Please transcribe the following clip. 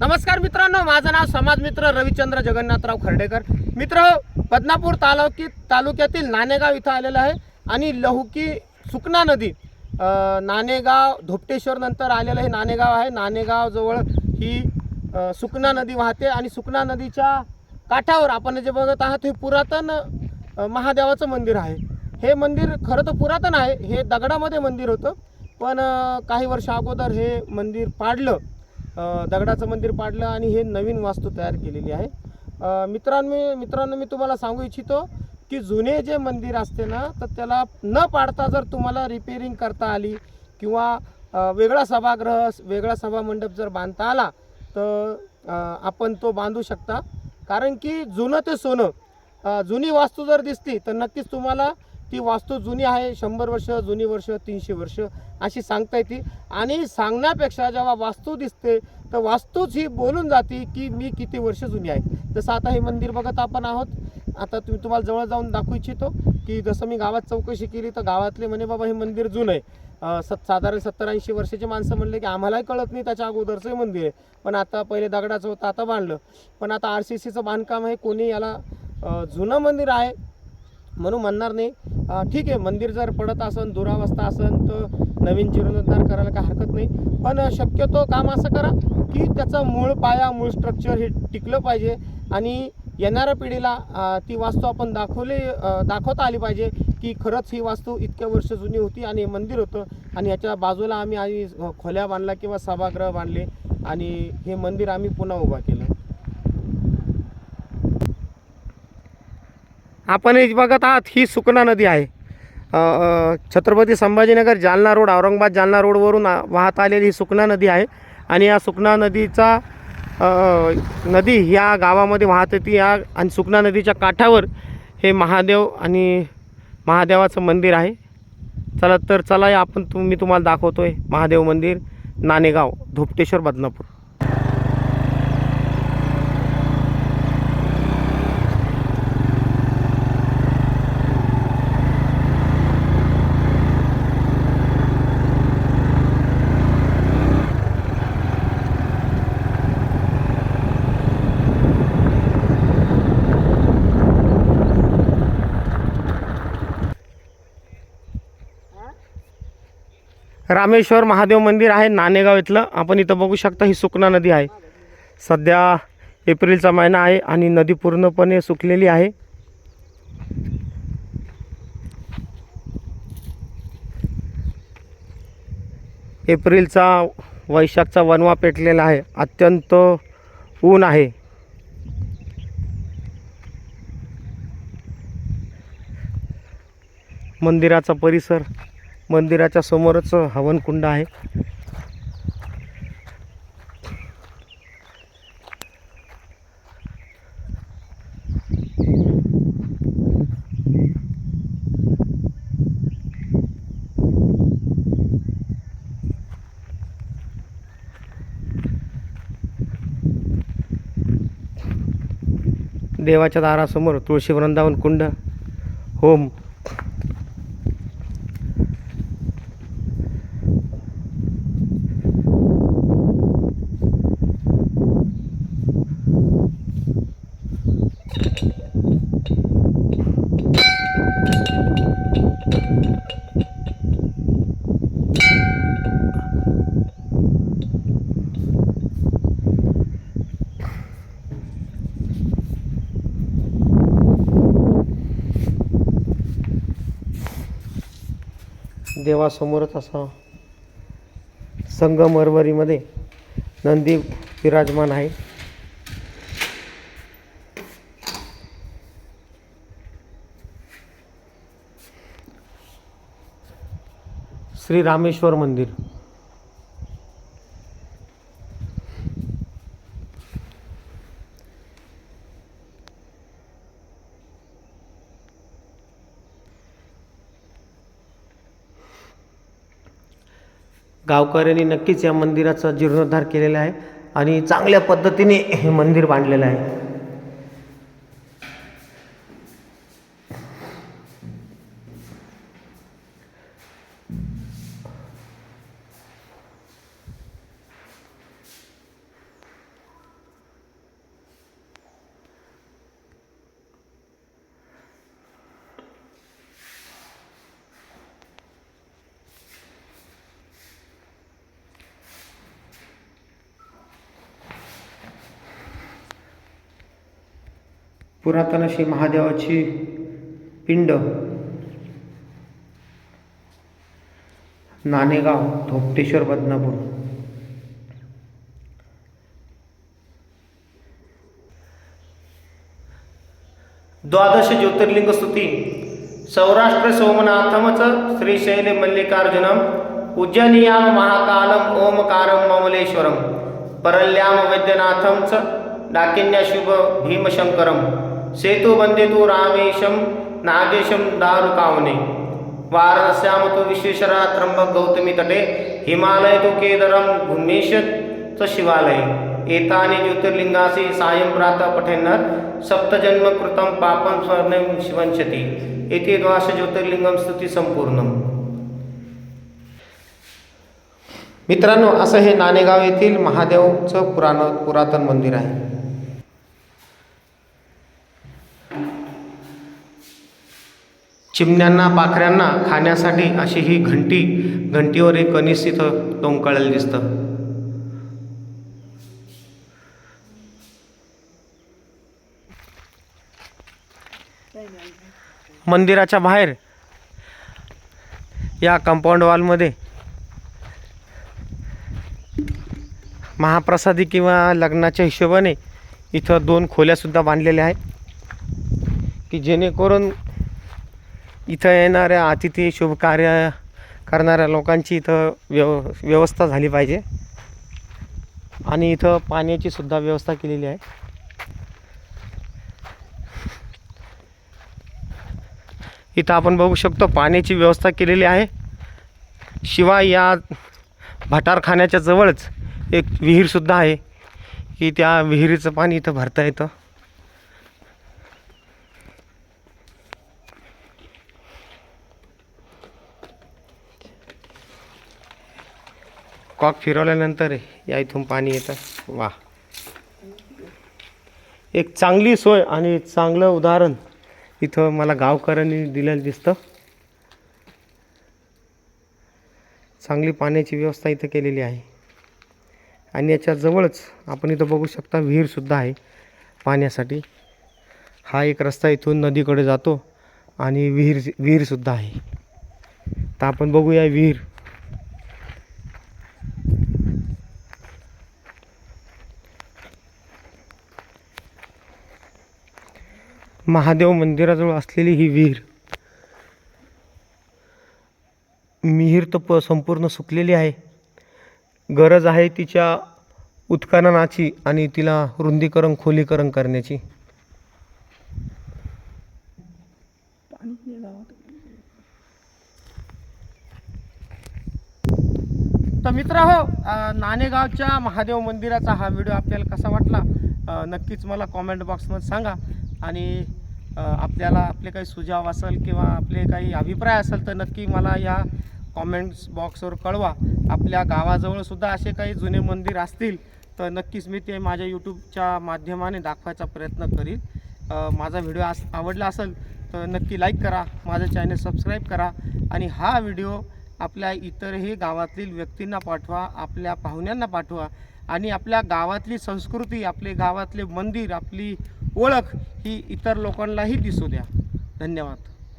नमस्कार मित्रांनो माझं नाव समाजमित्र रविचंद्र जगन्नाथराव खर्डेकर. मित्र बदनापूर तालुकी तालुक्यातील नाणेगाव इथं आलेलं आहे आणि लहुकी सुकना नदी नाणेगाव धोपटेश्वर नंतर आलेलं हे नाणेगाव आहे. नाणेगावजवळ ही सुकना नदी वाहते आणि सुकना नदीच्या काठावर आपण जे बघत आहात हे पुरातन महादेवाचं मंदिर आहे. हे मंदिर खरं तर पुरातन आहे. हे दगडामध्ये मंदिर होतं. पण काही वर्ष अगोदर हे मंदिर पाडलं. दगडाचं मंदिर पाडलं आणि हे नवीन वास्तू तयार केलेली आहे. अ, मित्रांनो मित्रांनो मी तुम्हाला सांगू इच्छितो की जुने जे मंदिर असते ना तर त्याला न पाडता जर तुम्हाला रिपेरिंग करता आली किंवा वेगळा सभागृह वेगळा सभामंडप जर बांधता आला तर आपण तो बांधू शकता. कारण की जुनं ते सोनं जुनी वास्तू जर दिसली तर नक्कीच तुम्हाला ती वास्तू जुनी आहे शंभर वर्ष जुनी वर्ष तीनशे वर्ष अशी सांगता येते. आणि सांगण्यापेक्षा जेव्हा वास्तू दिसते तर वास्तूच ही बोलून जाते की मी किती वर्ष जुनी आहे. जसं आता हे मंदिर बघत आपण आहोत आता तुम्ही तुम्हाला जवळ जाऊन दाखवू इच्छितो की जसं मी गावात चौकशी केली तर गावातले म्हणे बाबा हे मंदिर जुनं आहे. सत साधारण सत्तर ऐंशी वर्षाचे माणसं म्हणले की आम्हालाही कळत नाही त्याच्या अगोदरचं हे मंदिर आहे. पण आता पहिले दगडाचं होतं आता बांधलं. पण आता आर सी सीचं बांधकाम आहे कोणी याला जुनं मंदिर आहे म्हणून म्हणणार नाही. ठीक आहे मंदिर जर पडत असन दुरावस्था असन तर नवीन जीर्णोद्धार करायला काय हरकत नाही. पण शक्यतो काम असं करा की त्याचं मूळ पाया मूळ स्ट्रक्चर हे टिकलं पाहिजे आणि येणाऱ्या पिढीला ती वास्तू आपण दाखवली दाखवता आली पाहिजे की खरंच ही वास्तू इतक्या वर्ष जुनी होती आणि हे मंदिर होतं आणि ह्याच्या बाजूला आम्ही आम्ही खोल्या बांधला किंवा सभागृह बांधले आणि हे मंदिर आम्ही पुन्हा उभा केलं. आपण बघत आहात ही सुकना नदी आहे. छत्रपती संभाजीनगर जालना रोड औरंगाबाद जालना रोडवरून वाहत आलेली ही सुकना नदी आहे. आणि या सुकना नदीचा नदी ह्या गावामध्ये वाहत येते. या आणि सुकना नदीच्या काठावर हे महादेव आणि महादेवाचं मंदिर आहे. चला तर चला या आपण तुम मी तुम्हाला दाखवतो आहे महादेव मंदिर नाणेगाव धोपटेश्वर बदनापूर. रामेश्वर महादेव मंदिर आहे नाणेगाव इथलं. आपण इथं बघू शकता ही सुकना नदी आहे. सध्या एप्रिलचा महिना आहे आणि नदी पूर्णपणे सुकलेली आहे. एप्रिलचा वैशाखचा वनवा पेटलेला आहे. अत्यंत ऊन आहे. मंदिराचा परिसर मंदिराच्या समोरच हवनकुंड आहे. देवाच्या दारासमोर तुळशी वृंदावन कुंड. होम. देवासमोरच असा संगमरवरीमध्ये नंदी विराजमान आहे. श्री रामेश्वर मंदिर. गावकऱ्यांनी नक्कीच या मंदिराचा जीर्णोद्धार केलेला आहे आणि चांगल्या पद्धतीने हे मंदिर बांधलेलं आहे. पुरातन अशी महादेवाची पिंड. नाणेगाव धोपटेश्वर बदनापूर. द्वादश ज्योतिर्लिंग स्तुती. सौराष्ट्र सोमनाथमच श्रीशैल मल्लिकार्जुनम. उज्जनीयाम महाकालम ओमकारम ममलेश्वरम. परल्याम वैद्यनाथम च डाकिन्यशुभ भीमशंकरम. सेतु तु रामेशम नागेशम दारुकावने। वाराणस्याम तु विश्वेश्वरा त्र्यंबक गौतमी तटे हिमालय तु केदरम भूमेश च शिवालय। एतानि ज्योतिर्लिंगासि सायं प्रातः पठेन्नर सप्तजन्म कृतं पापं स्वर्णं शिवंशति इति द्वादश ज्योतिर्लिंगं स्तुती संपूर्णम मित्रांनो असं हे नाणेगाव येथील महादेवचं पुराण पुरातन मंदिर आहे. चिमण्यांना पाखऱ्यांना खाण्यासाठी अशी ही घंटी घंटीवर एक कणीस इथं लोंबकळलेलं दिसतं. मंदिराच्या बाहेर या कंपाऊंड वॉलमध्ये महाप्रसादी किंवा लग्नाच्या हिशोबाने इथं दोन खोल्यासुद्धा बांधलेल्या आहेत की जेणेकरून इथं येणाऱ्या अतिथी शुभकार्य करणाऱ्या लोकांची इथं व्यव व्यवस्था झाली पाहिजे. आणि इथं पाण्याची सुद्धा व्यवस्था केलेली आहे. इथं आपण बघू शकतो पाण्याची व्यवस्था केलेली आहे. शिवाय या भटारखान्याच्या जवळच एक विहीरसुद्धा आहे. की त्या विहिरीचं पाणी इथं भरता येतं. कॉक फिरवल्यानंतर या इथून पाणी येतं. वा. एक चांगली सोय आणि चांगलं उदाहरण इथं मला गावकऱ्यांनी दिलेलं दिसतं. चांगली पाण्याची व्यवस्था इथं केलेली आहे. आणि याच्या जवळच आपण इथं बघू शकता विहीरसुद्धा आहे पाण्यासाठी. हा एक रस्ता इथून नदीकडे जातो आणि विहीर विहीरसुद्धा आहे. तर आपण बघूया विहीर. महादेव मंदिराजवळ असलेली ही विहीर. विहीर तर प संपूर्ण सुकलेली आहे. गरज आहे तिच्या उत्खननाची आणि तिला रुंदीकरण खोलीकरण करण्याची. तर मित्र हो नाणेगावच्या महादेव मंदिराचा हा व्हिडिओ आपल्याला कसा वाटला? नक्कीच मला कॉमेंट बॉक्समध्ये सांगा. आणि आपल्याला आपले काही सुझाव असेल किंवा आपले काही अभिप्राय असेल तर नक्की मला या कॉमेंट्स बॉक्सवर कळवा. आपल्या गावाजवळसुद्धा असे काही जुने मंदिर असतील तर नक्कीच मी ते माझ्या यूट्यूबच्या माध्यमाने दाखवायचा प्रयत्न करीन. माझा व्हिडिओ आस आवडला असेल तर नक्की लाईक करा माझं चॅनल सबस्क्राईब करा आणि हा व्हिडिओ आपल्या इतरही गावातील व्यक्तींना पाठवा आपल्या पाहुण्यांना पाठवा आणि आपल्या गावातली संस्कृती आपले गावातले मंदिर आपली ओळख ही इतर लोकांनाही दिसू द्या. धन्यवाद.